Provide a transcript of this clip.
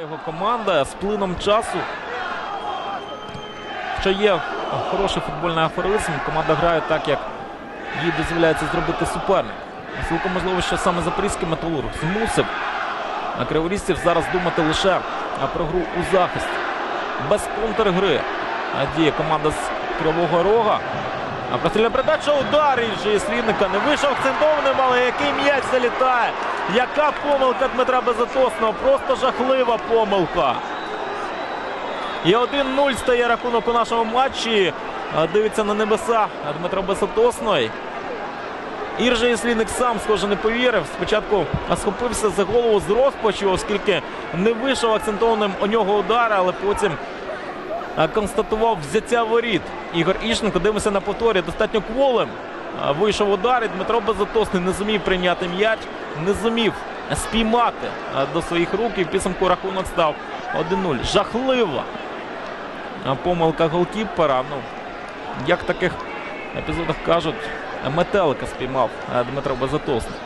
Його команда з плином часу. Що є хороший футбольний афоризм. Команда грає так, як їй дозволяється зробити суперник. Цілком можливо, що саме запорізький металург змусив на криворізців зараз думати лише про гру у захисті. Без контргри діє команда з Кривого Рога. А прострільна передача удар іншої слідника не вийшов акцентованим, але який м'яч залітає. Яка помилка Дмитра Безотосного. Просто жахлива помилка. І 1-0 стає рахунок у нашому матчі. Дивиться на небеса Дмитро Безотосний. Іржий слідник сам, схоже, не повірив. Спочатку схопився за голову з розпачу, оскільки не вийшов акцентованим у нього удар, але потім констатував взяття воріт. Ігор Іщенко дивимося на повторі. Достатньо кволим. Вийшов удар Дмитро Безотосний не зумів прийняти м'яч, не зумів спіймати до своїх рук. І в підсумку рахунок став 1-0. Жахлива помилка голкіпера. Ну, як в таких епізодах кажуть, метелика спіймав Дмитро Безотосний.